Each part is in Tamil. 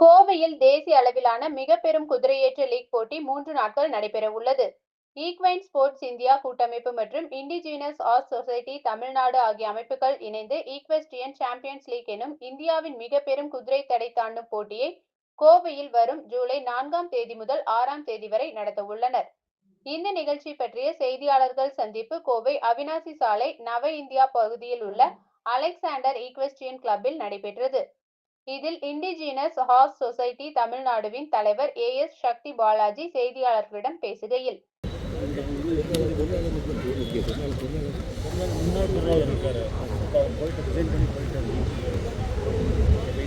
கோவையில் தேசிய அளவிலான மிக பெரும் குதிரையேற்ற லீக் போட்டி மூன்று நாட்கள் நடைபெற உள்ளது. ஈக்வைன் ஸ்போர்ட்ஸ் இந்தியா கூட்டமைப்பு மற்றும் இண்டிஜினஸ் ஆர்ட் சொசைட்டி தமிழ்நாடு ஆகிய அமைப்புகள் இணைந்து ஈக்வெஸ்டியன் சாம்பியன்ஸ் லீக் எனும் இந்தியாவின் மிக பெரும் குதிரை தடை தாண்டும் போட்டியை கோவையில் வரும் ஜூலை நான்காம் தேதி முதல் ஆறாம் தேதி வரை நடத்த உள்ளனர். இந்த நிகழ்ச்சி பற்றிய செய்தியாளர்கள் சந்திப்பு கோவை அவினாசி சாலை நவ இந்தியா பகுதியில் உள்ள அலெக்சாண்டர் ஈக்வெஸ்டியன் கிளப்பில் நடைபெற்றது. இதில் இண்டிஜினஸ் ஹார்ஸ் சொசைட்டி தமிழ்நாடுவின் தலைவர் ஏ எஸ் சக்தி பாலாஜி செய்தியாளர்களிடம் பேசுகையில்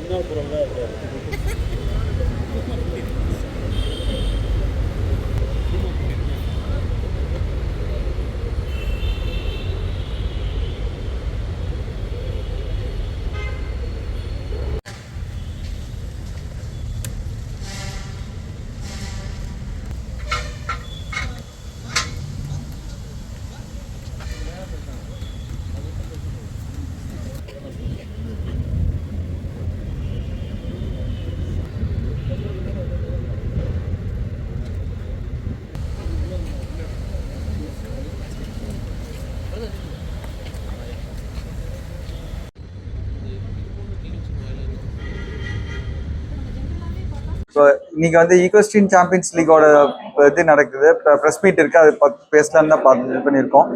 இன்னொரு ஸோ இன்னைக்கு வந்து ஈகோஸ்டின் சாம்பியன்ஸ் லீகோட இது நடக்குது. ப்ரெஸ் மீட் இருக்கு. அது பேசலான்னு தான் பார்த்து இது பண்ணியிருக்கோம்.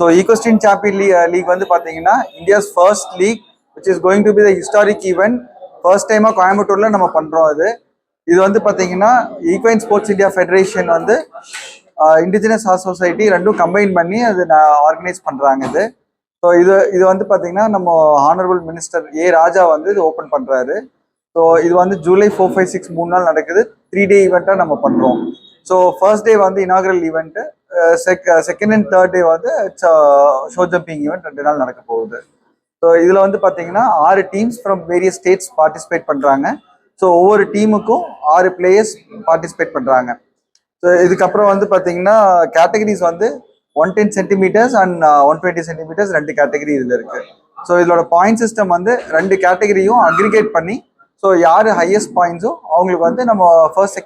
So equestrian champion league league வந்து பார்த்தீங்கன்னா India's first league which is going to be the historic event first டைமாக கோயம்புத்தூரில் நம்ம பண்ணுறோம் அது. இது வந்து பார்த்தீங்கன்னா ஈக்வைன் ஸ்போர்ட்ஸ் இந்தியா ஃபெடரேஷன் வந்து இண்டிஜினஸ் ஹார்ஸ் சொசைட்டி ரெண்டும் கம்பைன் பண்ணி அது ஆர்கனைஸ் பண்ணுறாங்க இது. ஸோ இது இது வந்து பார்த்தீங்கன்னா நம்ம ஹானரபிள் மினிஸ்டர் ஏ ராஜா வந்து இது ஓப்பன் பண்ணுறாரு ஸோ இது வந்து ஜூலை ஃபோர் ஃபைவ் சிக்ஸ் மூணு நாள் நடக்குது. த்ரீ டே ஈவெண்ட்டாக நம்ம பண்ணுறோம் ஸோ ஃபர்ஸ்ட் டே வந்து இனாகரல் ஈவெண்ட்டு செக் செகண்ட் அண்ட் தேர்ட் டே வந்து ஷோ ஜம்பிங் ஈவெண்ட் ரெண்டு நாள் நடக்க போகுது. ஸோ இதில் வந்து பார்த்தீங்கன்னா ஆறு teams from various states participate பண்ணுறாங்க ஸோ ஒவ்வொரு டீமுக்கும் ஆறு பிளேயர்ஸ் பார்ட்டிசிபேட் பண்ணுறாங்க ஸோ இதுக்கப்புறம் வந்து பார்த்தீங்கன்னா கேட்டகரிஸ் வந்து one ten centimetres and one twenty centimetres ரெண்டு கேட்டகரி இதில் இருக்குது ஸோ இதோட பாயிண்ட் சிஸ்டம் வந்து ரெண்டு கேட்டகரியும் அக்ரிகேட் பண்ணி ஸோ யார் ஹையஸ்ட் பாயிண்ட்ஸோ அவங்களுக்கு வந்து நம்ம ஃபர்ஸ்ட் செகண்ட்